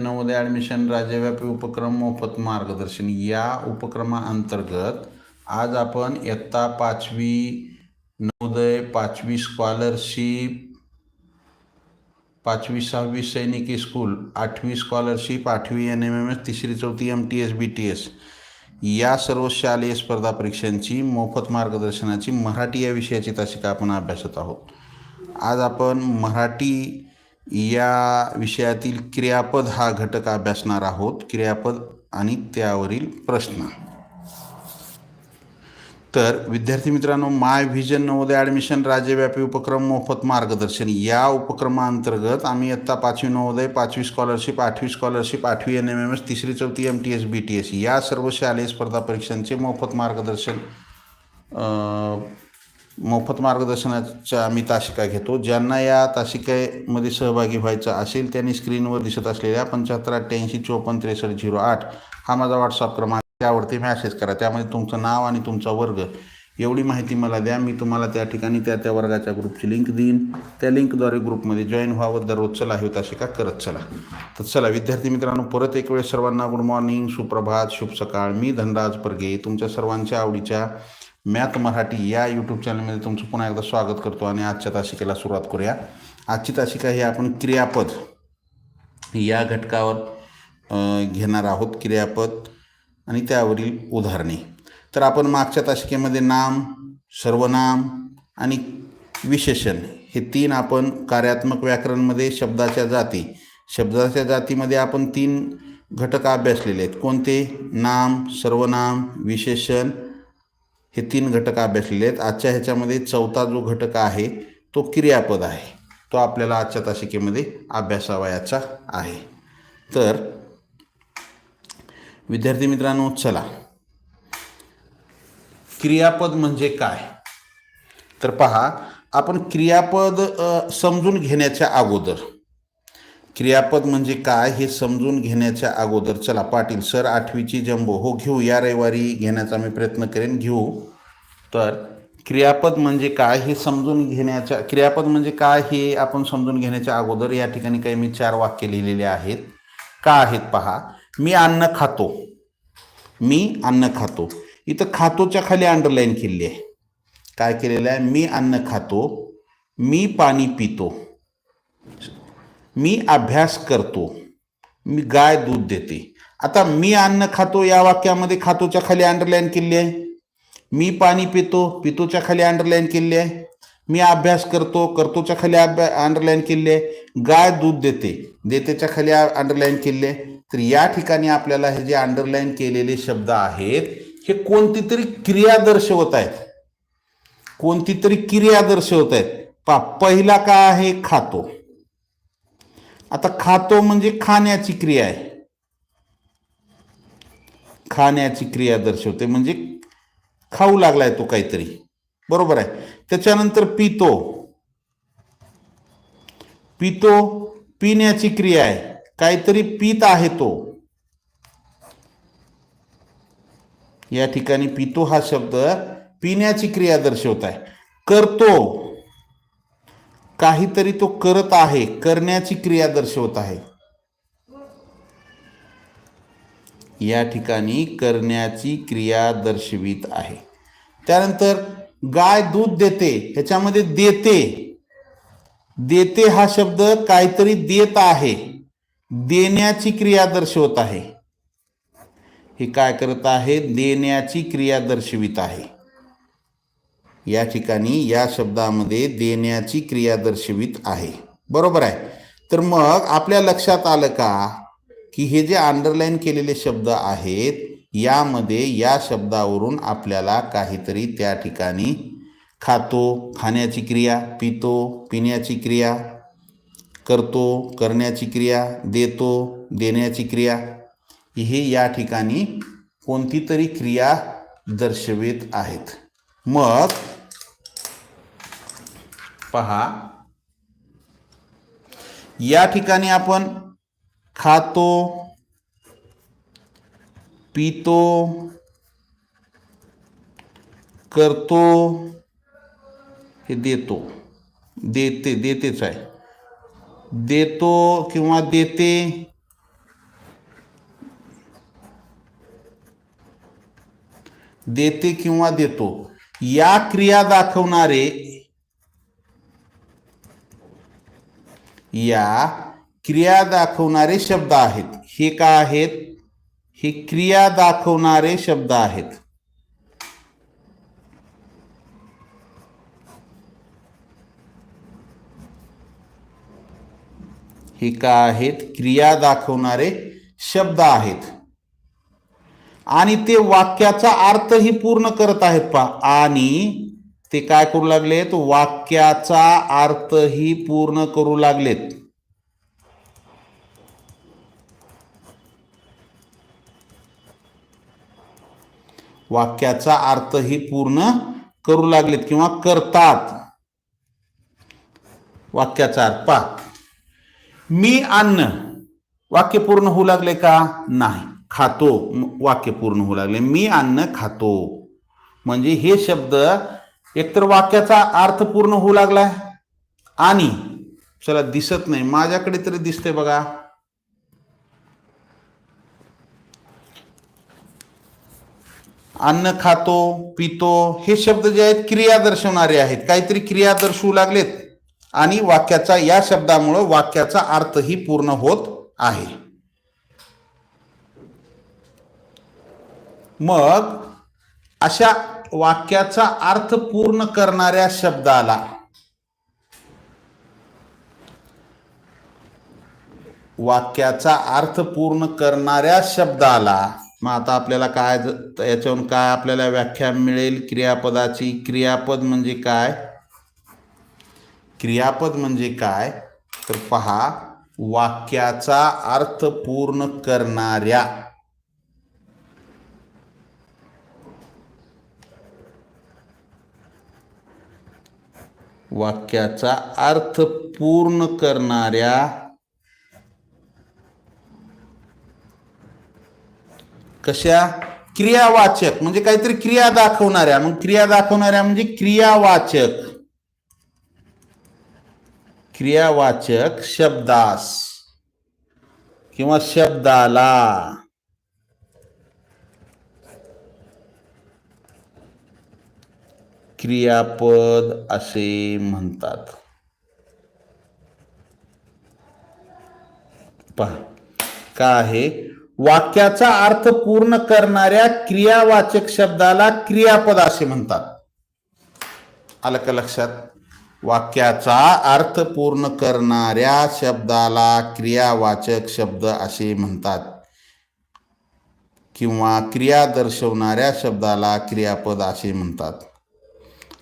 Navodaya admission राज्यव्यापी उपक्रम मोफत मार्गदर्शन. या उपक्रमाअंतर्गत आज आपण इयत्ता पाचवी नवोदय पाचवी स्कॉलरशिप पाचवी सहावी सैनिकी स्कूल आठवी स्कॉलरशिप आठवी एन एम एम एस तिसरी चौथी M T S B T S या सर्व शालेय स्पर्धा परीक्षांची मोफत मार्गदर्शनाची मराठी या विषयाची तासिका आपण अभ्यासत आहोत? आज आपण मराठी या विषयातील क्रियापद हा घटक अभ्यासणार आहोत. क्रियापद आणि त्यावरील प्रश्न. तर विद्यार्थी मित्रांनो माय व्हिजन नवोदय ॲडमिशन राज्यव्यापी उपक्रम मोफत मार्गदर्शन. या उपक्रमाअंतर्गत आम्ही इयत्ता पाचवी नवोदय पाचवी स्कॉलरशिप आठवी स्कॉलरशिप आठवी एन एम एम एस तिसरी चौथी M T S B T S या सर्व शालेय स्पर्धा परीक्षांचे मोफत मार्गदर्शन मोफत मार्गदर्शनाच्या आम्ही तासिका घेतो. ज्यांना या तासिकेमध्ये सहभागी व्हायचं असेल त्यांनी स्क्रीनवर दिसत असलेल्या पंच्याहत्तर अठ्ठ्याऐंशी चोपन्न त्रेसष्ट झिरो आठ हा माझा व्हॉट्सअप क्रमांक त्यावरती मॅसेज करा. त्यामध्ये तुमचं नाव आणि तुमचा वर्ग. एवढी माहिती मला द्या. मी तुम्हाला त्या ठिकाणी त्या त्या वर्गाच्या ग्रुपची लिंक देईन. त्या लिंकद्वारे ग्रुपमध्ये जॉईन व्हावं. दररोज चला हे तासिका करत चला. तर चला विद्यार्थी मित्रांनो परत एक वेळ सर्वांना गुड मॉर्निंग सुप्रभात शुभ सकाळ. मी धनराज परगे. तुमच्या सर्वांच्या आवडीच्या मॅथ मराठी या यूट्यूब चॅनलमध्ये तुमचं पुन्हा एकदा स्वागत करतो आणि आजच्या तासिकेला सुरुवात करूया. आजची तासिका ही आपण क्रियापद या घटकावर घेणार आहोत. क्रियापद आणि त्यावरील उदाहरणे. तर आपण मागच्या तासिकेमध्ये नाम सर्वनाम आणि विशेषण हे तीन आपण कार्यात्मक व्याकरणमध्ये शब्दाच्या जाती शब्दाच्या जातीमध्ये आपण तीन घटक अभ्यासलेले आहेत. कोणते? नाम सर्वनाम विशेषण हे तीन घटक अभ्यासलेले आहेत आजच्या ह्याच्यामध्ये चौथा जो घटक आहे तो क्रियापद आहे. तो आपल्याला आजच्या तासिकेमध्ये अभ्यासावयाचा आहे. तर विद्यार्थी मित्रांनो चला. क्रियापद म्हणजे काय? तर पहा आपण क्रियापद समजून घेण्याच्या अगोदर क्रियापद म्हणजे काय हे समजून घेण्याच्या अगोदर चला पाटील सर आठवीची जंबो हो घेऊ. या रविवारी घेण्याचा मी प्रयत्न करेन. घेऊ. तर क्रियापद म्हणजे काय हे समजून घेण्याच्या क्रियापद म्हणजे काय हे आपण समजून घेण्याच्या अगोदर या ठिकाणी काही मी चार वाक्य लिहिलेले आहेत. का आहेत पहा. मी अन्न खातो. मी अन्न खातो. इथं खातोच्या खाली अंडरलाईन केलेली आहे. काय केलेलं आहे? मी अन्न खातो. मी पाणी पितो. मी अभ्यास करतो मी गाय दूध देते. आता मी अन्न खातो या वाक्यामध्ये खातोच्या खाली अंडरलाईन केली आहे. मी पाणी पितो पितोच्या खाली अंडरलाईन केली आहे. मी अभ्यास करतो करतोच्या खाली अभ्या अंडरलाईन केली आहे. गाय दूध देते देतेच्या खाली अंडरलाईन केली आहे. तर या ठिकाणी आपल्याला हे जे अंडरलाईन केलेले शब्द आहेत हे कोणती तरी क्रिया दर्शवत आहेत. कोणती तरी क्रिया दर्शवत आहेत. पा पहिला काय आहे? खातो. आता खातो म्हणजे खाण्याची क्रिया आहे. खाण्याची क्रिया दर्शवते म्हणजे खाऊ लागलाय तो काहीतरी. बरोबर आहे. त्याच्यानंतर पितो. पितो पिण्याची क्रिया आहे. काहीतरी पित आहे तो. या ठिकाणी पितो हा शब्द पिण्याची क्रिया दर्शवत आहे. करतो. काहीतरी तो करत आहे करण्याची क्रिया दर्शवत आहे. या ठिकाणी करण्याची क्रिया दर्शवित आहे. त्यानंतर गाय दूध देते ह्याच्यामध्ये देते. देते हा शब्द काहीतरी देत आहे देण्याची क्रिया दर्शवत आहे. हे काय करत आहे? देण्याची क्रिया दर्शवित आहे. या ठिकाणी या शब्दामध्ये देण्याची क्रिया दर्शवित आहे. बरोबर आहे? तर मग आपल्या लक्षात आलं का? की हे जे अंडरलाईन केलेले शब्द आहेत यामध्ये या शब्दावरून आपल्याला काहीतरी त्या ठिकाणी खातो खाण्याची क्रिया पितो पिण्याची क्रिया करतो करण्याची क्रिया देतो देण्याची क्रिया हे या ठिकाणी कोणती तरी क्रिया दर्शवित आहेत. मग पहा. या ठिकाणी आपण खातो पितो करतो हे देतो. देते देतेच आहे. देतो किंवा देते देते किंवा देतो. या क्रिया दाखवणारे या क्रिया दाखवणारे शब्द आहेत. हे काय आहेत? हे क्रिया दाखवणारे शब्द आहेत. हे काय आहेत? क्रिया दाखवणारे शब्द आहेत. आणि ते वाक्याचा अर्थही पूर्ण करत आहेत पा आणि ते काय करू लागलेत? वाक्याचा अर्थही पूर्ण करू लागलेत. वाक्याचा अर्थही पूर्ण करू लागलेत किंवा करतात. वाक्याचा अर्थ पा मी अन्न. वाक्य पूर्ण होऊ लागले का? नाही. खातो वाक्य पूर्ण होऊ लागले. मी अन्न खातो. म्हणजे हे शब्द एकतर वाक्याचा अर्थ पूर्ण होऊ लागलाय आणि चला दिसत नाही. माझ्याकडे तरी दिसतंय बघा. अन्न खातो पितो हे शब्द जे आहेत क्रिया दर्शवणारे आहेत. काहीतरी क्रिया दर्शवू लागलेत आणि वाक्याचा या शब्दामुळं वाक्याचा अर्थही पूर्ण होत आहे. मग अशा वाक्याचा अर्थ पूर्ण करणाऱ्या शब्दाला वाक्याचा अर्थ पूर्ण करणाऱ्या शब्दाला मग आता आपल्याला काय याच्यावरून काय आपल्याला व्याख्या मिळेल? क्रियापदाची क्रियापद म्हणजे काय? क्रियापद म्हणजे काय? तर पहा वाक्याचा अर्थ पूर्ण करणाऱ्या वाक्याचा अर्थ पूर्ण करणाऱ्या कशा? क्रियावाचक म्हणजे काहीतरी क्रिया दाखवणाऱ्या. मग क्रिया दाखवणाऱ्या म्हणजे क्रियावाचक. क्रियावाचक शब्दास किंवा शब्दाला. क्रियापद असे म्हणतात. पहा का आहे? वाक्याचा अर्थ पूर्ण करणाऱ्या क्रियावाचक शब्दाला क्रियापद असे म्हणतात. आलं का लक्षात? वाक्याचा अर्थ पूर्ण करणाऱ्या शब्दाला क्रियावाचक शब्द असे म्हणतात. किंवा क्रिया दर्शवणाऱ्या शब्दाला क्रियापद असे म्हणतात.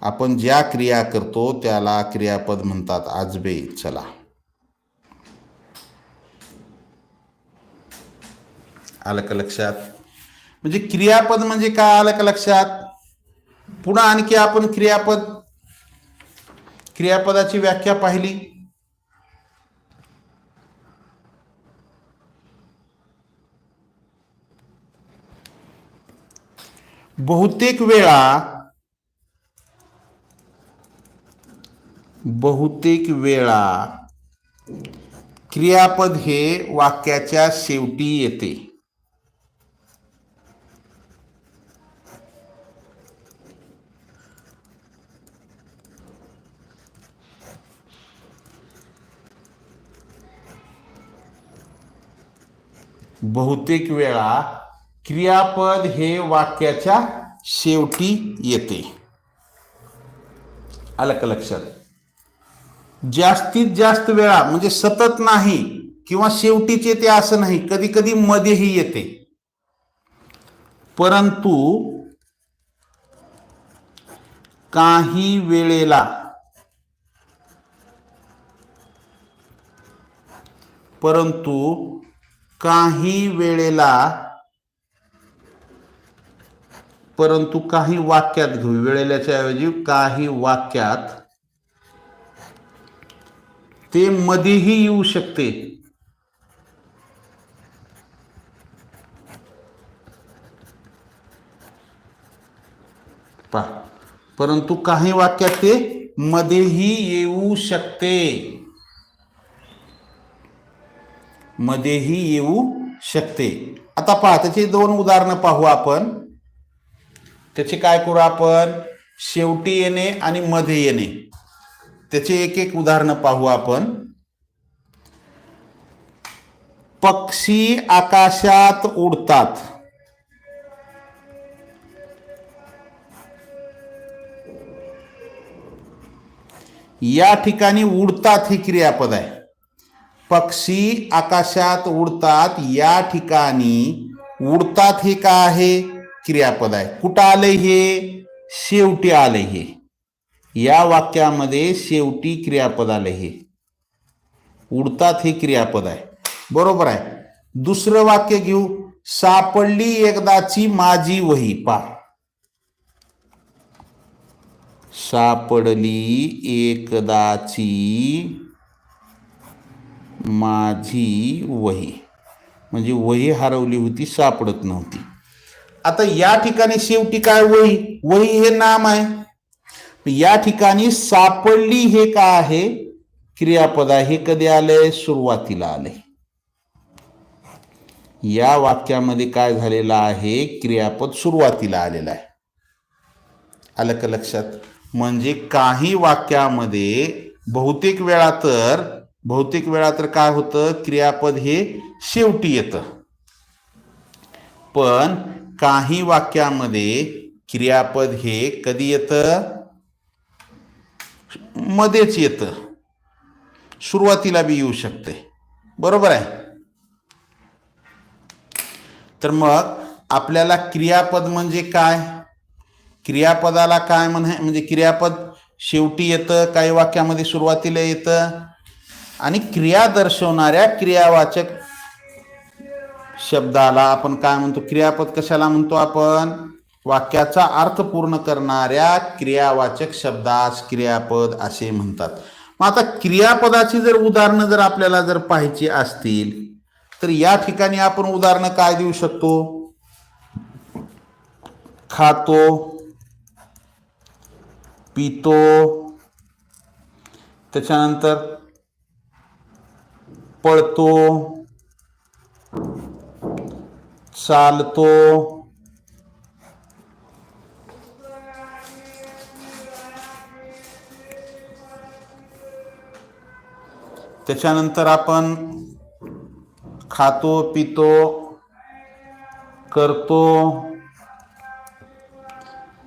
आपण ज्या क्रिया करतो त्याला क्रियापद म्हणतात. आजबे चला. आलं का लक्षात? म्हणजे क्रियापद म्हणजे काय? आलं का लक्षात? पुन्हा आणखी आपण क्रियापद क्रियापदाची व्याख्या पाहिली. बहुतेक वेळा बहुतेक वेळा क्रियापद हे वाक्याच्या शेवटी येते. बहुतेक वेळा क्रियापद हे वाक्याच्या शेवटी येते. आलं का लक्षात? जास्तीत जास्त वेळा म्हणजे सतत नाही किंवा शेवटीच येते असं नाही कधी कधी मध्येही येते. परंतु काही वेळेला परंतु काही वेळेला परंतु काही वाक्यात घेऊ वेळेल्याच्या ऐवजी काही वाक्यात ते मध्येही येऊ शकते. पा परंतु काही वाक्यात ते मध्येही येऊ शकते. मध्येही येऊ शकते. आता पहा त्याची दोन उदाहरणं पाहू आपण. त्याचे काय करू आपण? शेवटी येणे आणि मध्ये येणे. त्याचे एक एक उदाहरणं पाहू आपण. पक्षी आकाशात उडतात. या ठिकाणी उडतात ही क्रियापद आहे. पक्षी आकाशात उडतात या ठिकाणी उडतात हे का आहे? क्रियापद आहे. कुठं आलंय हे? शेवटी आलंय हे. या वाक्यामध्ये शेवटी क्रियापद आलं हे. उडतात हे क्रियापद आहे. बरोबर आहे. दुसरं वाक्य घेऊ. सापडली एकदाची माझी वही. पा सापडली एकदाची माझी वही. म्हणजे वही हरवली होती सापडत नव्हती. आता या ठिकाणी शेवटी काय वही? वही हे नाम आहे. या ठिकाणी सापडली हे का आहे? क्रियापद आहे. हे कधी आलंय सुरुवातीला आले. या वाक्यामध्ये काय झालेलं आहे? क्रियापद सुरुवातीला आलेलं आहे. आलं का लक्षात? म्हणजे काही वाक्यामध्ये बहुतेक वेळा तर बहुतेक वेळा तर काय होतं? क्रियापद हे शेवटी येतं. पण काही वाक्यामध्ये क्रियापद हे कधी येतं? मध्येच येतं. सुरुवातीला बी येऊ शकते. बरोबर आहे? तर मग आपल्याला क्रियापद म्हणजे काय? क्रियापदाला काय म्हण? म्हणजे क्रियापद शेवटी येतं काही वाक्यामध्ये सुरुवातीला येतं. आणि क्रिया दर्शवणाऱ्या क्रियावाचक शब्दाला आपण काय म्हणतो? क्रियापद कशाला म्हणतो आपण? वाक्याचा अर्थ पूर्ण करणाऱ्या क्रियावाचक शब्दास क्रियापद असे म्हणतात. मग आता क्रियापदाची जर उदाहरणं जर आपल्याला जर पाहायची असतील तर या ठिकाणी आपण उदाहरणं काय देऊ शकतो? खातो पितो त्याच्यानंतर पळतो चालतो त्याच्यानंतर आपण खातो पितो करतो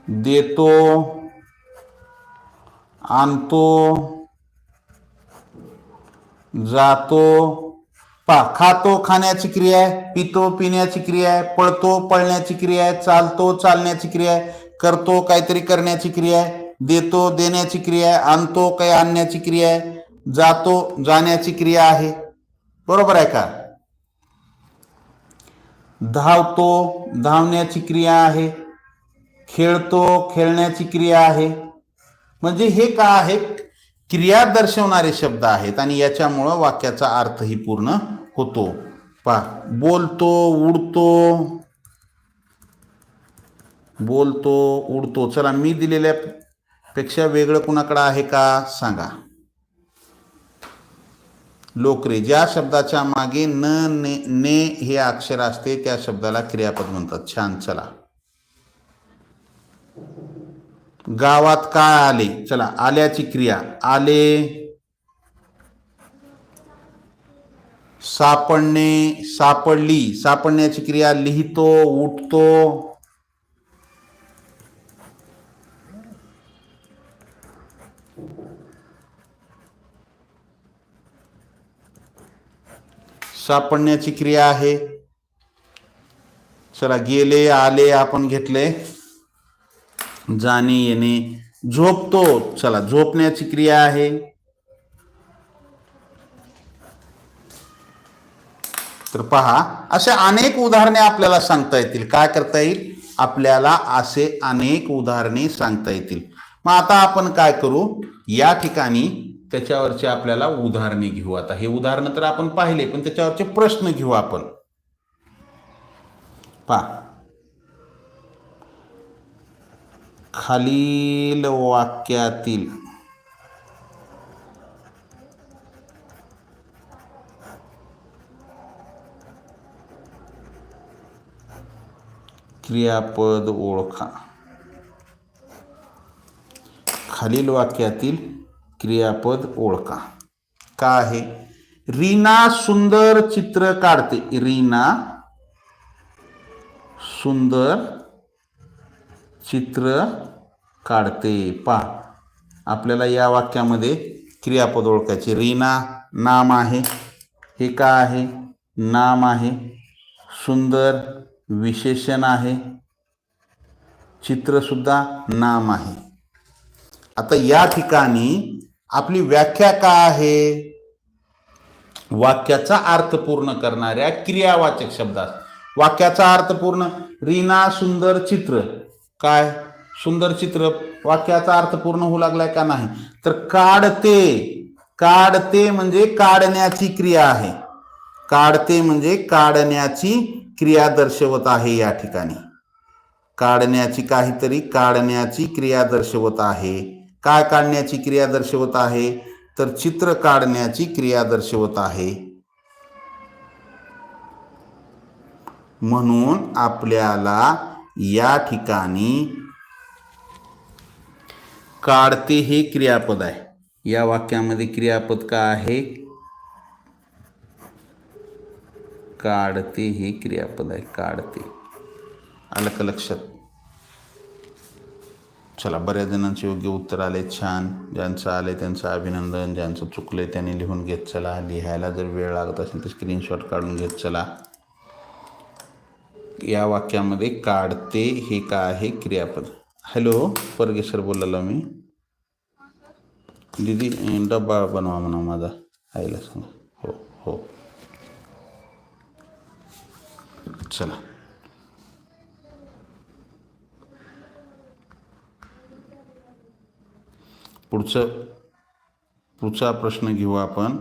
देतो आणतो जातो पा खातो खाण्याची क्रिया आहे पितो पिण्याची क्रिया आहे पळतो पळण्याची क्रिया आहे चालतो चालण्याची क्रिया आहे करतो काहीतरी करण्याची क्रिया आहे देतो देण्याची क्रिया आहे आणतो काही आणण्याची क्रिया आहे जातो जाण्याची क्रिया आहे. बरोबर आहे का? धावतो धावण्याची क्रिया आहे. खेळतो खेळण्याची क्रिया आहे. म्हणजे हे का आहे? क्रिया दर्शवणारे शब्द आहेत आणि याच्यामुळं वाक्याचा अर्थही पूर्ण होतो. पा बोलतो उडतो. बोलतो उडतो. चला मी दिलेल्या पेक्षा वेगळं कुणाकडं आहे का? सांगा. लोकरे ज्या शब्दाच्या मागे न ने ने हे अक्षर असते त्या शब्दाला क्रियापद म्हणतात. छान चला. गावात काय आले चला आल्याची क्रिया. आले सापडणे सापडली. सापडण्याची क्रिया लिहितो उठतो. सापडण्याची क्रिया आहे. चला गेले आले आपण घेतले. जाणे येणे झोपतो. चला झोपण्याची क्रिया आहे. तर पहा असे अनेक उदाहरणे आपल्याला सांगता येतील. काय करता येईल? आपल्याला असे अनेक उदाहरणे सांगता येतील. मग आता आपण काय करू? या ठिकाणी त्याच्यावरचे आपल्याला उदाहरणे घेऊ. आता हे उदाहरणं तर आपण पाहिले पण त्याच्यावरचे प्रश्न घेऊ आपण. पा. खालील वाक्यातील क्रियापद ओळखा. खालील वाक्यातील क्रियापद ओळखा. का आहे? रीना सुंदर चित्र काढते. रीना सुंदर चित्र काढते. पा आपल्याला या वाक्यामध्ये क्रियापद ओळखायचे. रीना नाम आहे. हे का आहे? नाम आहे. सुंदर विशेषण आहे. चित्रसुद्धा नाम आहे. आता या ठिकाणी आपली व्याख्या का आहे? वाक्याचा अर्थ पूर्ण करणाऱ्या क्रियावाचक शब्दात. वाक्याचा अर्थ पूर्ण रीना सुंदर चित्र. काय? सुंदर चित्र. वाक्याचा अर्थ पूर्ण होऊ लागलाय का नाही? तर काढते. काढते म्हणजे काढण्याची क्रिया आहे. काढते म्हणजे काढण्याची क्रिया दर्शवत आहे या ठिकाणी. काढण्याची काहीतरी काढण्याची क्रिया दर्शवत आहे. काय काढण्याची क्रिया दर्शवत आहे? तर चित्र काढण्याची क्रिया दर्शवत आहे. म्हणून आपल्याला या ठिकाणी काढते हे क्रियापद आहे. या वाक्यामध्ये क्रियापद का आहे? काढते हे क्रियापद आहे. काढते. आलं का लक्षात? चला बऱ्याच जणांचे योग्य उत्तर आले. छान. ज्यांचं आले त्यांचं अभिनंदन. ज्यांचं चुकलं त्यांनी लिहून घेत चला. लिहायला जर वेळ लागत असेल तर स्क्रीनशॉट काढून घेत चला. या वाक्यामध्ये काढते हे का आहे? क्रियापद. हॅलो परगे सर बोलायला मी. दीदी डब्बा बनवा म्हणा माझा. आईला सांगा. हो हो. चला. पुढचं पुढचा प्रश्न घेऊ आपण.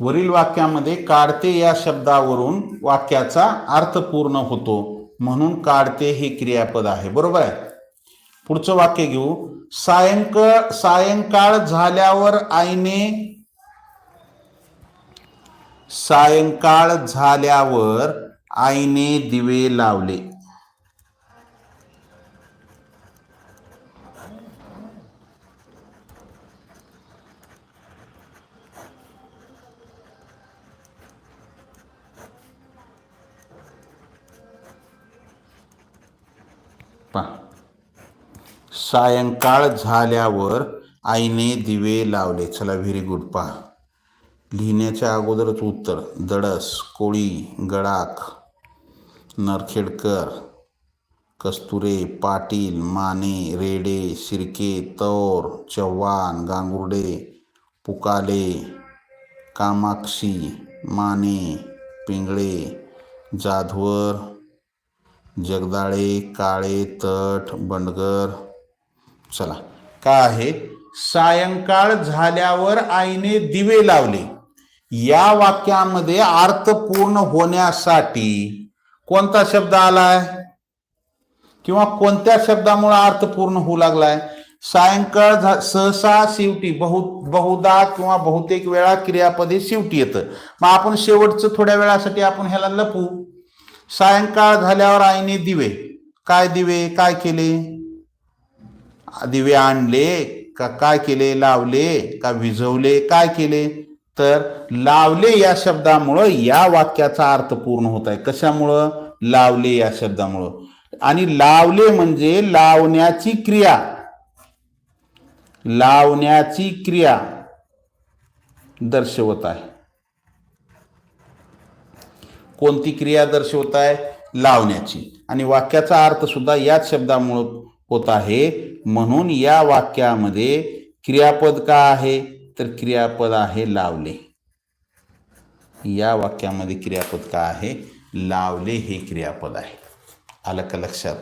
वरील वाक्यामध्ये काढते या शब्दावरून वाक्याचा अर्थ पूर्ण होतो. म्हणून काढते हे क्रियापद आहे. बरोबर आहे? पुढचं वाक्य घेऊ. सायंकाळ सायंकाळ झाल्यावर आईने सायंकाळ झाल्यावर आईने दिवे लावले. सायंकाळ झाल्यावर आईने दिवे लावले. चला व्हेरी गुड पहा. लिहिण्याच्या अगोदरच उत्तर. दडस कोळी गडाख नरखेडकर कस्तुरे पाटील माने रेडे शिर्के तौर चव्हाण गांगुर्डे पुकाले कामाक्षी माने पिंगळे जाधवर जगदाळे काळे तट बंडगर. चला. काय आहे? सायंकाळ झाल्यावर आईने दिवे लावले. या वाक्यामध्ये अर्थ पूर्ण होण्यासाठी कोणता शब्द आलाय? किंवा कोणत्या शब्दामुळे अर्थ पूर्ण होऊ लागलाय? सायंकाळ झा सहसा शेवटी बहु बहुदा किंवा बहुतेक वेळा क्रियापदे शेवटी येतं. मग आपण शेवटचं थोड्या वेळासाठी आपण ह्याला लपू. सायंकाळ झाल्यावर आईने दिवे. काय दिवे? काय केले? दिवे आणले का काय केले? लावले का विझवले? काय केले? तर लावले या शब्दामुळं या वाक्याचा अर्थ पूर्ण होत आहे. कशामुळं? लावले या शब्दामुळं. आणि लावले म्हणजे लावण्याची क्रिया. लावण्याची क्रिया दर्शवत आहे. कोणती क्रिया दर्शवत आहे? लावण्याची. आणि वाक्याचा अर्थ सुद्धा याच शब्दामुळं होत आहे. म्हणून या वाक्यामध्ये क्रियापद का आहे? तर क्रियापद आहे लावले. या वाक्यामध्ये क्रियापद का आहे? लावले हे क्रियापद आहे. आलं का लक्षात?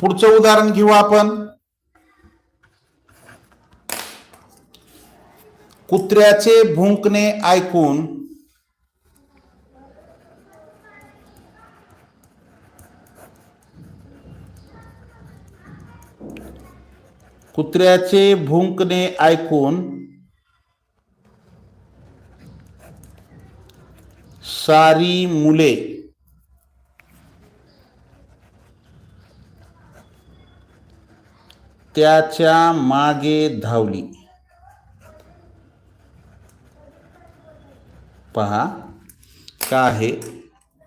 पुढचं उदाहरण घेऊ आपण. कुत्र्याचे भुंकणे ऐकून कुत्र्याचे भुंकणे ऐकून सारी मुले त्याच्यामागे धावली. पहा का आहे?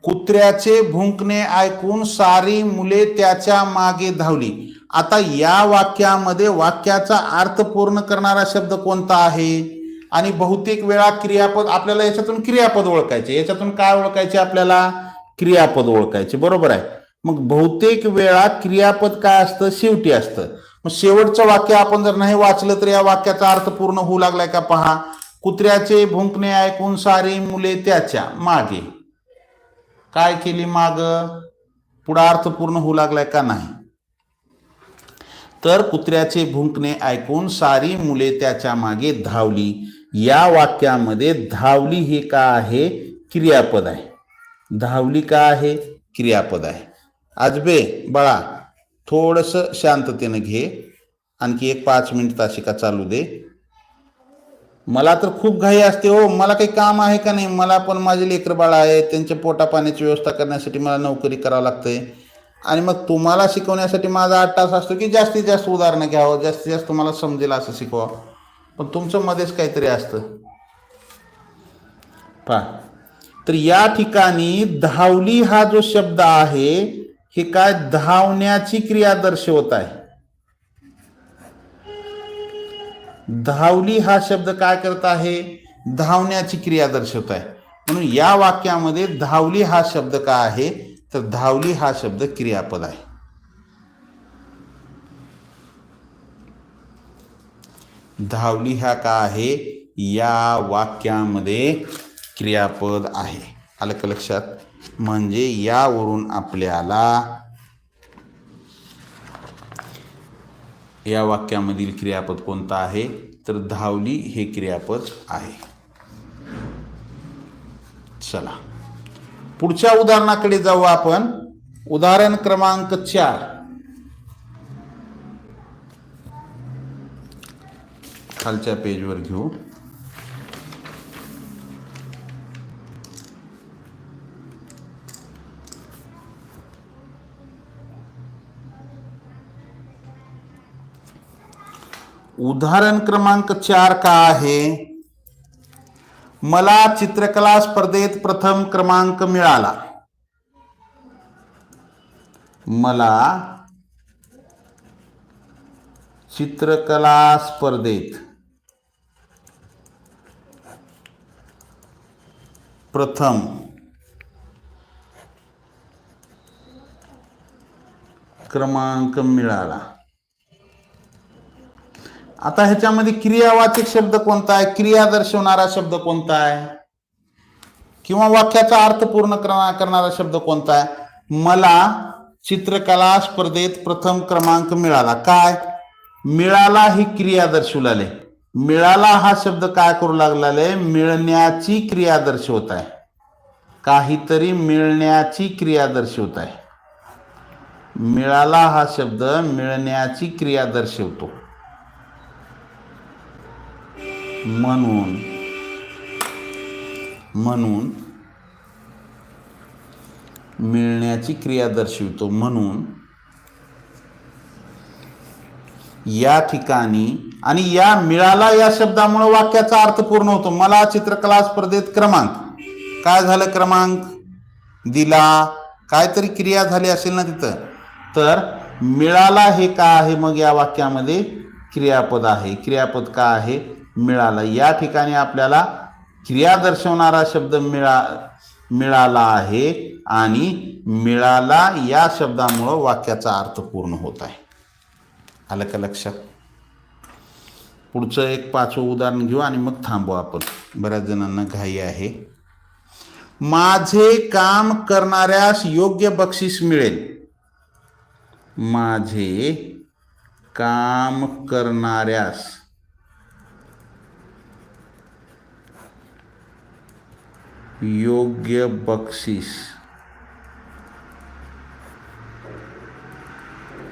कुत्र्याचे भुंकणे ऐकून सारी मुले त्याच्यामागे धावली. आता या वाक्यामध्ये वाक्याचा अर्थ पूर्ण करणारा शब्द कोणता आहे? आणि बहुतेक वेळा क्रियापद आपल्याला याच्यातून क्रियापद ओळखायचे. याच्यातून काय ओळखायचे आपल्याला? क्रियापद ओळखायचे. बरोबर आहे. मग बहुतेक वेळा क्रियापद काय असतं? शेवटी असतं. मग शेवटचं वाक्य आपण जर नाही वाचलं तर या वाक्याचा अर्थ पूर्ण होऊ लागलाय का पहा. कुत्र्याचे भुंकणे ऐकून सारी मुले त्याच्यामागे. काय केली माग? पुढा अर्थ पूर्ण होऊ लागलाय का नाही? तर कुत्र्याचे भुंकणे ऐकून सारी मुले त्याच्यामागे धावली. या वाक्यामध्ये धावली हे का आहे? क्रियापद आहे. धावली का आहे? क्रियापद आहे. आजबे बाळा थोडस शांततेनं घे. आणखी एक पाच मिनिट तासिका चालू दे. मला तर खूप घाई असते हो. मला काही काम आहे का नाही? मला पण माझे लेकर बाळ आहे त्यांच्या पोटापाण्याची व्यवस्था करण्यासाठी मला नोकरी करावं लागते आणि मग तुम्हाला शिकवण्यासाठी माझा आठ तास असतो की जास्तीत जास्त उदाहरणं घ्यावं जास्तीत जास्त तुम्हाला समजेल असं शिकवा. पण तुमचं मध्येच काहीतरी असतं. पहा. तर या ठिकाणी धावली हा जो शब्द आहे हे काय धावण्याची क्रिया दर्शवत आहे? धावली हा शब्द काय करत आहे? धावण्याची क्रिया दर्शवत आहे. म्हणून या वाक्यामध्ये धावली हा शब्द काय आहे? तर धावली हा शब्द क्रियापद आहे. धावली हा का आहे? या वाक्यामध्ये क्रियापद आहे. आलं का लक्षात? म्हणजे यावरून आपल्याला या वाक्यामधील क्रियापद कोणता आहे? तर धावली हे क्रियापद आहे. चला. पुढच्या उदाहरणाकडे जाऊ आपण. उदाहरण क्रमांक चार. खालच्या पेजवर घेऊ. उदाहरण क्रमांक चार का आहे? मला चित्रकला स्पर्धेत प्रथम क्रमांक मिळाला. मला चित्रकला स्पर्धेत प्रथम क्रमांक मिळाला. आता ह्याच्यामध्ये क्रियावाचक शब्द कोणता आहे? क्रिया दर्शवणारा शब्द कोणता आहे? किंवा वाक्याचा अर्थ पूर्ण करणारा शब्द कोणता आहे? मला चित्रकला स्पर्धेत प्रथम क्रमांक मिळाला. काय? मिळाला ही क्रिया दर्शवू लागले मिळाला हा शब्द काय करू लागलाय मिळण्याची क्रिया दर्शवत आहे. काहीतरी मिळण्याची क्रिया दर्शवत आहे. मिळाला हा शब्द मिळण्याची क्रिया दर्शवतो. म्हणून म्हणून मिळण्याची क्रिया दर्शवितो. म्हणून या ठिकाणी आणि या मिळाला या शब्दामुळे वाक्याचा अर्थ पूर्ण होतो. मला चित्रकला स्पर्धेत क्रमांक. काय झालं क्रमांक? दिला. काहीतरी क्रिया झाली असेल ना तिथं. तर मिळाला हे का आहे? मग या वाक्यामध्ये क्रियापद आहे. क्रियापद का आहे? मिळाला. या ठिकाणी आपल्याला क्रिया दर्शवणारा शब्द मिळा मिळाला आहे आणि मिळाला या शब्दामुळं वाक्याचा अर्थ पूर्ण होत आहे. आलं का लक्षात? पुढचं एक पाचवं उदाहरण घेऊ आणि मग थांबू आपण. बऱ्याच जणांना घाई आहे. माझे काम करणाऱ्यास योग्य बक्षीस मिळेल. माझे काम करणाऱ्यास योग्य बक्षीस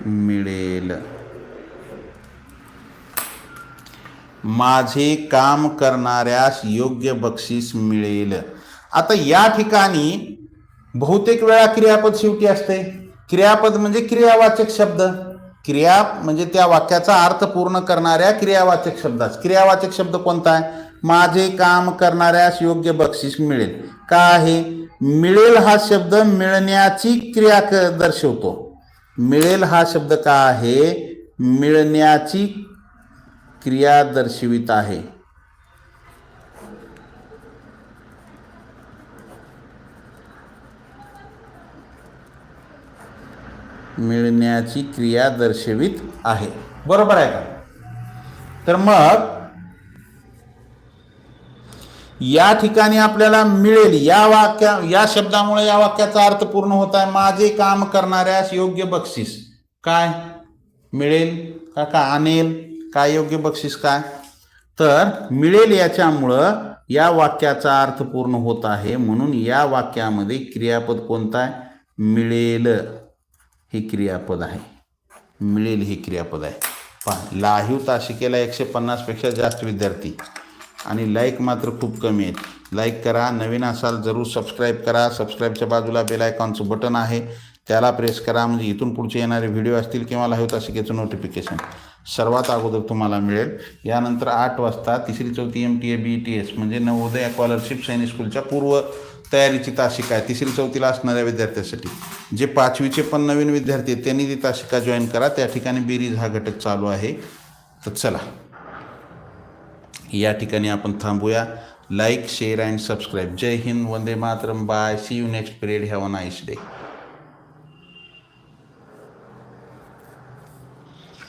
मिळेल. माझे काम करणाऱ्यास योग्य बक्षीस मिळेल. आता या ठिकाणी बहुतेक वेळा क्रियापद शेवटी असते. क्रियापद म्हणजे क्रियावाचक शब्द. क्रिया म्हणजे त्या वाक्याचा अर्थ पूर्ण करणाऱ्या क्रियावाचक शब्दास. क्रियावाचक शब्द कोणता आहे? माझे काम करणाऱ्यास योग्य बक्षीस मिळेल. का आहे? मिळेल हा शब्द मिळण्याची क्रिया क दर्शवतो. मिळेल हा शब्द का आहे? मिळण्याची क्रिया दर्शवित आहे. मिळण्याची क्रिया दर्शवित आहे. बरोबर आहे का? तर मग या ठिकाणी आपल्याला मिळेल. या वाक्या या शब्दामुळे या वाक्याचा अर्थ पूर्ण होत आहे. माझे काम करणाऱ्यास योग्य बक्षीस काय मिळेल? का का आणेल? काय योग्य बक्षीस काय? तर मिळेल याच्यामुळं या वाक्याचा अर्थ पूर्ण होत आहे. म्हणून या वाक्यामध्ये क्रियापद कोणता आहे? मिळेल हे क्रियापद आहे. मिळेल हे क्रियापद आहे. पहा लाहीव ताशिकेला एकशे पन्नासपेक्षा जास्त विद्यार्थी. आणि लाईक मात्र खूप कमी आहेत. लाईक करा नवीन असाल जरूर सबस्क्राईब करा. सबस्क्राईबच्या बाजूला बेल आयकॉनचं बटन आहे. त्याला प्रेस करा म्हणजे इथून पुढचे येणारे व्हिडिओ असतील किंवा लाईव्ह तासिकेचं नोटिफिकेशन सर्वात अगोदर तुम्हाला मिळेल. यानंतर आठ वाजता तिसरी चौथी M T A B T S म्हणजे नवोदय स्कॉलरशिप सैनिक स्कूलच्या पूर्व तयारीची तासिका आहे. तिसरी चौथीला असणाऱ्या विद्यार्थ्यांसाठी. जे पाचवीचे पण नवीन विद्यार्थी आहेत त्यांनी ती तासिका जॉईन करा. त्या ठिकाणी बेरीज हा घटक चालू आहे. तर चला. या ठिकाणी आपण थांबूया. लाईक शेअर अँड सबस्क्राईब जय हिंद वंदे Mataram. Bye see you next period have a nice day